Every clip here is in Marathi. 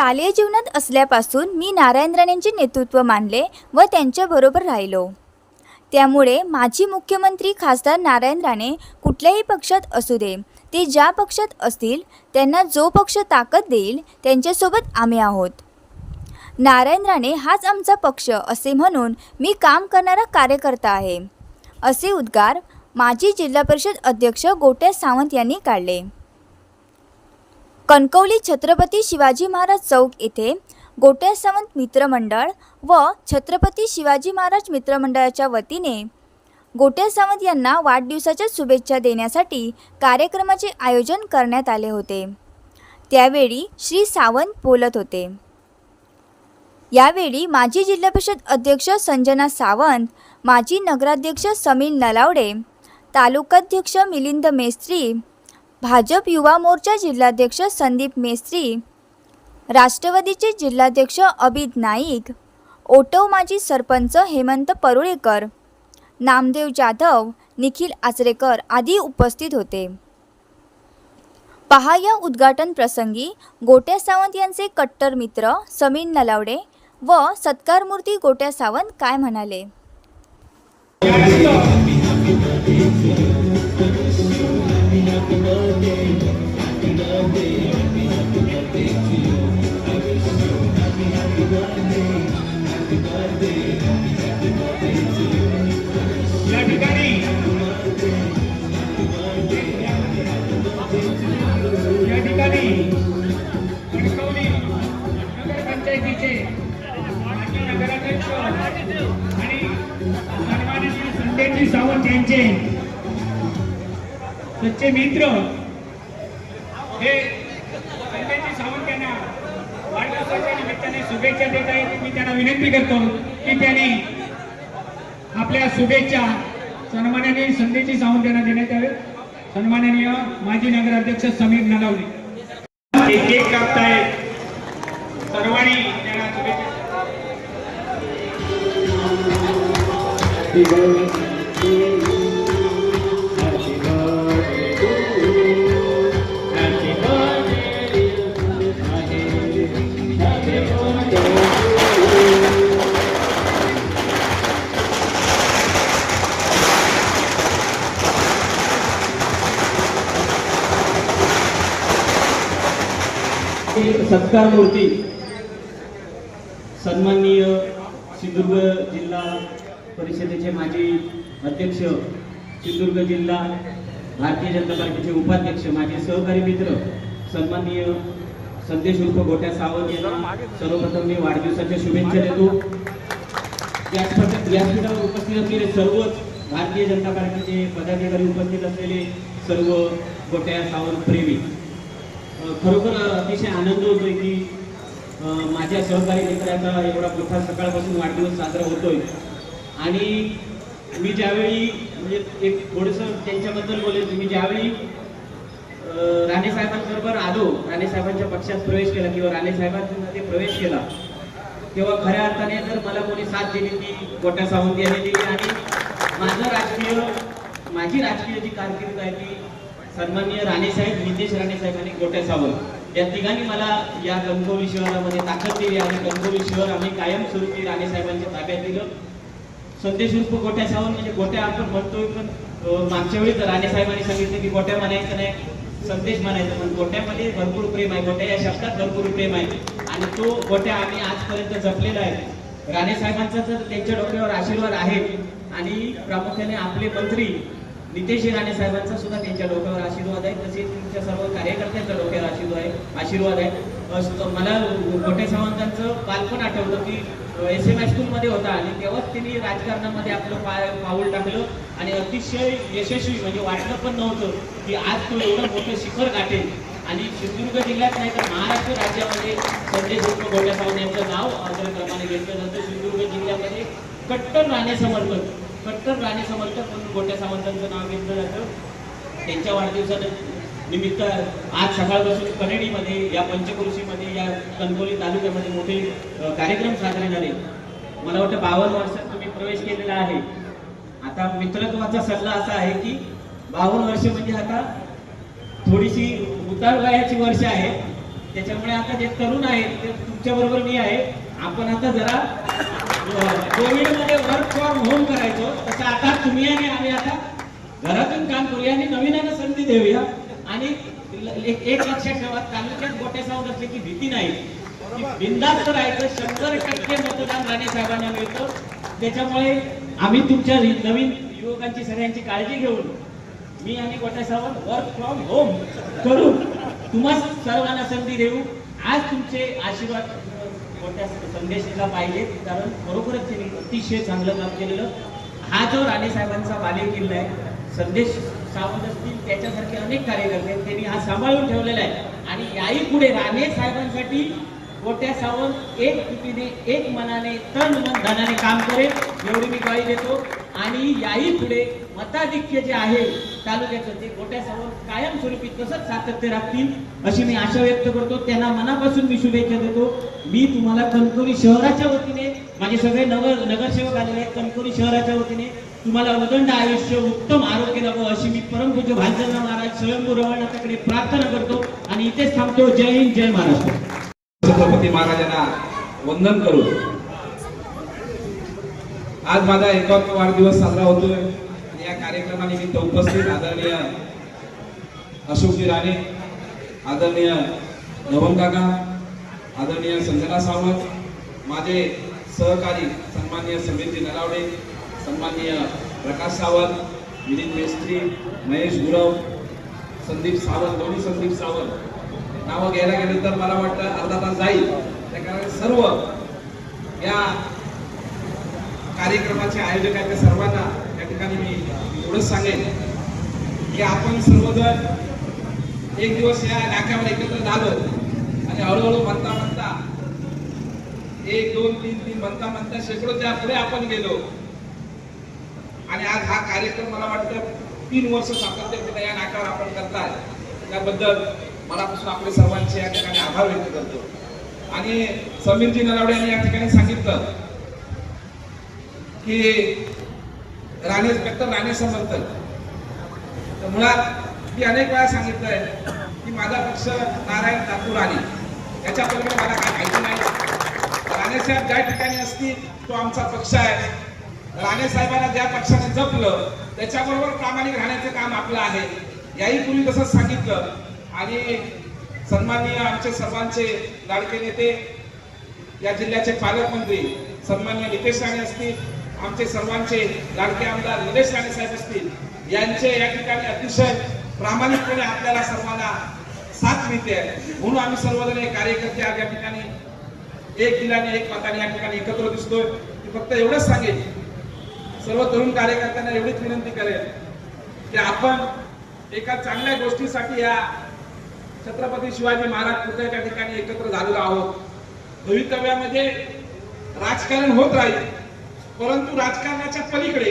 शालेय जीवनात असल्यापासून मी नारायण राणेंचे नेतृत्व मानले व त्यांच्याबरोबर राहिलो. त्यामुळे माजी मुख्यमंत्री खासदार नारायण राणे कुठल्याही पक्षात असू दे ते ज्या पक्षात असतील त्यांना जो पक्ष ताकद देईल त्यांच्यासोबत आम्ही आहोत. नारायण राणे हाच आमचा पक्ष असे म्हणून मी काम करणारा कार्यकर्ता आहे असे उद्गार माजी जिल्हा परिषद अध्यक्ष गोट्या सावंत यांनी काढले. कणकवली छत्रपती शिवाजी महाराज चौक येथे गोट्या सावंत मित्रमंडळ व छत्रपती शिवाजी महाराज मित्रमंडळाच्या वतीने गोट्या सावंत यांना वाढदिवसाच्या शुभेच्छा देण्यासाठी कार्यक्रमाचे आयोजन करण्यात आले होते. त्यावेळी श्री सावंत बोलत होते. यावेळी माजी जिल्हा परिषद अध्यक्ष संजना सावंत माजी नगराध्यक्ष समीर नलावडे तालुकाध्यक्ष मिलिंद मेस्त्री भाजप युवा मोर्चा जिल्हाध्यक्ष संदीप मेस्त्री राष्ट्रवादीचे जिल्हाध्यक्ष अभित नाईक ओटव माजी सरपंच हेमंत परुळेकर नामदेव जाधव निखिल आचरेकर आदी उपस्थित होते. पहा या उद्घाटन प्रसंगी गोट्या सावंत यांचे कट्टर मित्र समीर नलावडे व सत्कारमूर्ती गोट्या सावंत काय म्हणाले? सावंत सच्चे मित्र. हे संदेशी सावंत यांना वाढदिवसाच्या निमित्ताने शुभेच्छा देत आहेत. मी त्यांना विनंती करतो की त्यांनी आपल्या शुभेच्छा सन्माननीय संदेशी सावंत यांना देण्यात यावे. सन्माननीय माजी नगराध्यक्ष समीर नलावडे ते केक कापतायत सर्वांनी त्यांना शुभेच्छा. सत्कार मूर्ती सन्माननीय सिंधुदुर्ग जिल्हा परिषदेचे माजी अध्यक्ष सिंधुदुर्ग जिल्हा भारतीय जनता पार्टीचे उपाध्यक्ष माझे सहकारी मित्र सन्माननीय संदेश उर्फ गोट्या सावंत यांना सर्वप्रथम मी वाढदिवसाच्या शुभेच्छा देतो. व्यासपीठावर उपस्थित असलेले सर्वच भारतीय जनता पार्टीचे पदाधिकारी उपस्थित असलेले सर्व गोट्या सावंत प्रेमी. खरोखर अतिशय आनंद होतोय की माझ्या सहकारी मित्राचा एवढा मोठा सकाळपासून वाढदिवस साजरा होतोय. आणि मी ज्यावेळी म्हणजे एक थोडंसं त्यांच्याबद्दल बोलेल मी ज्यावेळी राणे साहेबांबरोबर आलो राणे साहेबांच्या पक्षात प्रवेश केला किंवा राणे साहेबांमध्ये प्रवेश केला तेव्हा खऱ्या अर्थाने जर मला कोणी साथ दिली ती गोट्या सावंत यांनी दिली आणि माझं राजकीय माझी राजकीय जी कारकीर्द आहे ती सन्माननीय राणेसाहेब नितेश राणेसाहेब आणि गोट्या सावंत. या तिघांनी मला या कणकवली शहरामध्ये ताकद दिली आणि कणकवली शहर आम्ही कायमस्वरूपी राणेसाहेबांच्या ताब्यात दिलं. संदेश उर्फ गोट्या सावंत म्हणजे गोट्या आपण म्हणतोय पण मागच्या वेळी तर राणेसाहेबांनी सांगितलं की गोट्या म्हणायचं नाही संदेश म्हणायचं. पण गोट्यामध्ये भरपूर प्रेम आहे. गोट्या या शब्दात भरपूर प्रेम आहे. आणि तो गोट्या आम्ही आजपर्यंत जपलेला आहे. राणे साहेबांचा तर त्यांच्या डोक्यावर आशीर्वाद आहे आणि प्रामुख्याने आपले मंत्री नितेश राणे साहेबांचा सुद्धा त्यांच्या डोक्यावर आहे तुमच्या सर्व कार्यकर्त्यांचा डोक्यावर आशीर्वाद आहे आशीर्वाद आहे. मला गोटे सावंतांचं बालपण आठवतं की एस एममध्ये होता आणि तेव्हाच त्यांनी राजकारणामध्ये आपलं पाय पाऊल टाकलं आणि अतिशय यशस्वी म्हणजे वाटलं पण नव्हतं की आज तो एवढं मोठं शिखर गाठेल. आणि सिंधुदुर्ग जिल्ह्यात नाही तर महाराष्ट्र राज्यामध्ये संजय दुर्ग गोट्या सावंत यांचं नाव अग्रक्रमाने घेतलं जातं. सिंधुदुर्ग जिल्ह्यामध्ये कट्टर राणे समर्थक कट्टर राणे समर्थक म्हणून गोट्या सावंतांचं नाव घेतलं जातं. त्यांच्या वाढदिवसानं निमित्त आज सकाळपासून कनेडीमध्ये या पंचक्रोशीमध्ये या कणकोली तालुक्यामध्ये मोठे कार्यक्रम साजरे झाले. मला वाटतं बावन्न वर्षात तुम्ही प्रवेश केलेला आहे. आता मित्रत्वाचा सल्ला असा आहे की बावन्न वर्ष म्हणजे आता थोडीशी उतार वयाची वर्ष आहे. त्याच्यामुळे आता जे तरुण आहेत ते तुमच्या बरोबर मी आहे. आपण आता जरा कोविडमध्ये वर्क फ्रॉम होम करायचो. तसं आता तुम्ही आणि आम्ही आता घरातून काम करूया आणि नवीनानं संधी देऊया. आणि एक लक्षात ठेवा तालुक्यात गोट्या सावध असल्याची भीती नाही. बिंदास्त राहायचं शंभर टक्के मतदान राणे साहेबांना मिळतं. त्याच्यामुळे आम्ही तुमच्या नवीन युवकांची सगळ्यांची काळजी घेऊन मी आणि गोट्या साहेब वर्क फ्रॉम होम करू. तुम्हा सर्वांना संधी देऊ. आज तुमचे आशीर्वाद अ, गोट्या संदेशला पाहिजे कारण खरोखरच त्यांनी अतिशय चांगलं काम केलेलं. हा जो राणे साहेबांचा बाले किल्ला आहे संदेश सावंत असतील त्याच्यासारखे अनेक कार्यकर्ते आहेत, त्यांनी हा सांभाळून ठेवलेला आहे. आणि याही पुढे राणे साहेबांसाठी गोट्या सावंत एक कृतीने एक मनाने तन मन धनाने काम करेल एवढी मी गाळी देतो. आणि याही पुढे मताधिक्य जे आहे तालुक्याचं ते गोट्यासमोर कायमस्वरूपी तसंच सातत्य राखतील अशी मी आशा व्यक्त करतो. त्यांना मनापासून मी शुभेच्छा देतो. मी तुम्हाला कणकोरी शहराच्या वतीने माझे सगळे नगर नगरसेवक आलेले आहेत कणकोरी शहराच्या वतीने तुम्हाला उदंड आयुष्य उत्तम आरोग्य लाभो अशी मी परमपूज्य भालचंद्र महाराज स्वयंभू रवणाकडे प्रार्थना करतो आणि इथेच थांबतो. जय हिंद जय महाराष्ट्र. छत्रपती महाराजांना वंदन करू आज माझा एकावन्न वाढदिवस साजरा होतोय. कार्यक्रमानिमित्त उपस्थित आदरणीय अशोकजी राणे आदरणीय नवम काका आदरणीय संजना सावंत माझे सहकारी सन्माननीय समीरजी नरावडे सन्माननीय प्रकाश सावंत विनीत मेस्त्री महेश गुरव संदीप सावंत दोन्ही संदीप सावंत. नावं घ्यायला गेलं तर मला वाटतं अर्धा तास जाईल. त्या कारण सर्व या कार्यक्रमाचे आयोजक आहेत त्या सर्वांना ठिकाणी मी एवढंच सांगेन की आपण सर्वजण एक दिवस या नाक्यावर एकत्र झालो आणि हळूहळू म्हणता म्हणता एक दोन तीन तीन म्हणता म्हणता शेकडोच्या पुढे आपण गेलो. आणि आज हा कार्यक्रम मला वाटतं तीन वर्ष सातत्याने या नाकावर आपण करताय. त्याबद्दल मनापासून आपले सर्वांचे या ठिकाणी आभार व्यक्त करतो. आणि समीरजी नलावडे यांनी या ठिकाणी सांगितलं की राणे फक्त राणे समर्थ तर मुळात मी अनेक वेळा सांगितलंय की माझा पक्ष नारायण ठाकूर राणे याच्या पलीकडे मला काय माहिती नाही. राणेसाहेब ज्या ठिकाणी असतील तो आमचा पक्ष आहे. राणे साहेबांना ज्या पक्षाने जपलं त्याच्याबरोबर प्रामाणिक राहण्याचं काम आपलं आहे. याही पूर्वी तसंच सांगितलं. आणि सन्माननीय आमचे सर्वांचे लाडके नेते या जिल्ह्याचे पालकमंत्री सन्माननीय नितेश राणे असतील आमचे सर्वांचे लाडके आमदार निलेश राणे साहेब असतील यांचे या ठिकाणी अतिशय प्रामाणिकपणे आपल्याला सर्वांना साथ मिळते म्हणून आम्ही सर्वजण हे कार्यकर्ते आज या ठिकाणी एक दिलाने एक मताने या ठिकाणी एकत्र दिसतोय. मी फक्त एवढंच सांगेन सर्व तरुण कार्यकर्त्यांना एवढीच विनंती करेल की आपण एका चांगल्या गोष्टीसाठी या छत्रपती शिवाजी महाराज पुतळ्याच्या ठिकाणी एकत्र झालेलो आहोत. भवितव्यामध्ये राजकारण होत राहील. परंतु राजकारणाच्या पलीकडे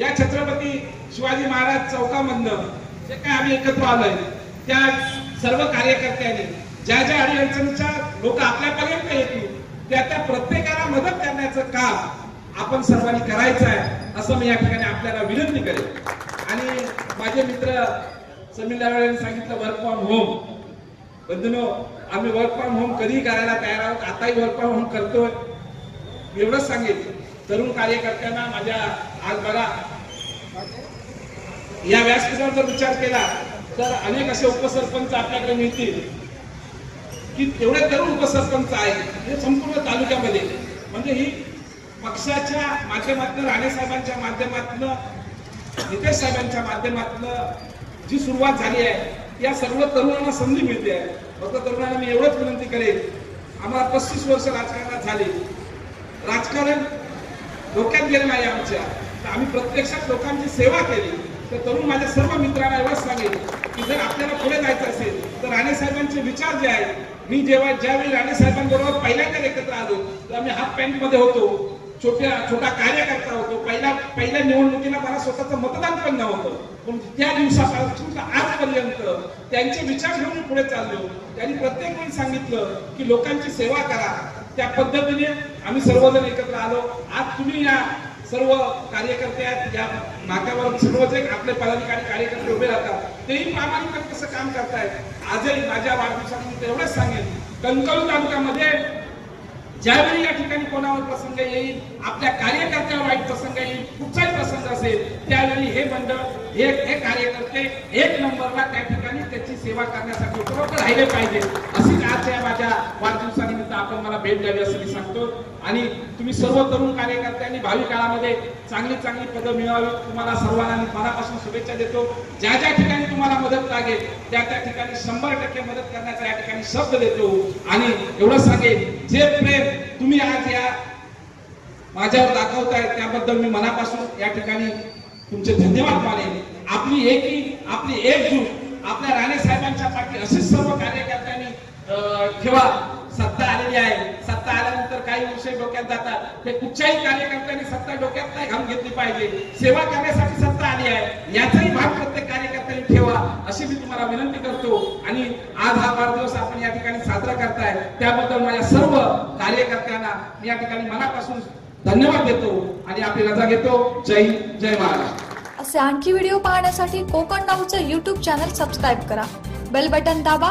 या छत्रपती शिवाजी महाराज चौकामधनं जे काय आम्ही एकत्र आलोय त्या सर्व कार्यकर्त्यांनी ज्या ज्या अडीअडचणीच्या लोक आपल्यापर्यंत येतील त्या त्या प्रत्येकाला मदत करण्याचं काम आपण सर्वांनी करायचं आहे असं मी या ठिकाणी आपल्याला विनंती करेन. आणि माझे मित्र समीर यांनी सांगितलं वर्क फ्रॉम होम बंधूनो आम्ही वर्क फ्रॉम होम कधीही करायला तयार आहोत आताही वर्क फ्रॉम होम करतोय. मी एवढंच सांगेल तरुण कार्यकर्त्यांना माझ्या आज बघा. या व्यासपीठावर जर विचार केला तर अनेक असे उपसरपंच आपल्याकडे मिळतील. की तेवढे तरुण उपसरपंच आहेत हे संपूर्ण तालुक्यामध्ये. म्हणजे ही पक्षाच्या माध्यमातून राणे साहेबांच्या माध्यमातून नितेश साहेबांच्या माध्यमातून जी सुरुवात झाली आहे या सर्व तरुणांना संधी मिळते आहे. फक्त तरुणांना मी एवढंच विनंती करेन आम्हाला पस्तीस वर्ष राजकारणात झाली. राजकारण डोक्यात गेलं नाही आमच्या. आम्ही प्रत्यक्षात लोकांची सेवा केली. तर तरुण माझ्या सर्व मित्रांना एवढंच सांगेल की जर आपल्याला पुढे जायचं असेल तर राणे साहेबांचे विचार जे आहेत मी जेव्हा ज्यावेळी राणे साहेबांबरोबर पहिल्यांदा एकत्र आलो तर आम्ही हाफ पॅन्टमध्ये होतो. छोट्या छोटा कार्यकर्ता होतो. पहिल्या पहिल्या निवडणुकीला मला स्वतःचं मतदान पण नव्हतं. पण त्या दिवसापासून आजपर्यंत त्यांचे विचार घेऊन पुढे चाललो. त्यांनी प्रत्येक वेळी सांगितलं की लोकांची सेवा करा. त्या पद्धतीने आम्ही सर्वजण एकत्र आलो. आज तुम्ही या सर्व कार्यकर्ते आहेत या नाक्यावर सर्वच एक आपले पदाधिकारी कार्यकर्ते उभे राहतात. तेही प्रामाणिकपणे कसं काम करतायत? आजही माझ्या वाढदिवसानिमित्त एवढंच सांगेल कणकवली तालुक्यामध्ये ज्यावेळी या ठिकाणी कोणावर प्रसंग येईल आपल्या कार्यकर्त्यावर वाईट प्रसंग येईल कुठचाही प्रसंग असेल त्यावेळी हे मंडळ हे हे कार्यकर्ते एक नंबरला त्या ठिकाणी त्याची सेवा करण्यासाठी उपलब्ध राहिले पाहिजे. अशीच आजच्या माझ्या वाढदिवसाने आपण मला भेट द्यावी असं मी सांगतो. आणि तुम्ही सर्व तरुण कार्यकर्त्यांनी भावी काळामध्ये चांगली चांगली पदं मिळावी तुम्हाला सर्वांना मी मनापासून शुभेच्छा देतो. ज्या ज्या ठिकाणी तुम्हाला मदत लागेल त्या त्या ठिकाणी शंभर टक्के मदत करण्याचा या ठिकाणी शब्द देतो. आणि एवढं सांगेल जे प्रेम तुम्ही आज या माझ्यावर दाखवताय त्याबद्दल मी मनापासून या ठिकाणी तुमचे धन्यवाद मानेन. आपली एकी आपली एकजूट आपल्या राणे साहेबांच्या पाठी असेच सर्व कार्यकर्त्यांनी ठेवा. आलेली आहे. सत्ता आल्यानंतर काही विषय डोक्यात जातात. ते कुठच्याही कार्यकर्त्यांनी सत्ता डोक्यात नाही घालून घेतली पाहिजे. सेवा करण्यासाठी सत्ता आली आहे. याचाही भाग प्रत्येक कार्यकर्त्यांनी ठेवा अशी मी तुम्हाला विनंती करतो. आणि आज हा वाढदिवस आपण या ठिकाणी साजरा करताय. त्याबद्दल माझ्या सर्व कार्यकर्त्यांना मी या ठिकाणी मनापासून धन्यवाद देतो आणि आपली रजा घेतो. जय जय महाराष्ट्र. असे आणखी व्हिडिओ पाहण्यासाठी कोकण नाऊचं यूट्यूब चॅनल सबस्क्राईब करा. बेल बटन दाबा.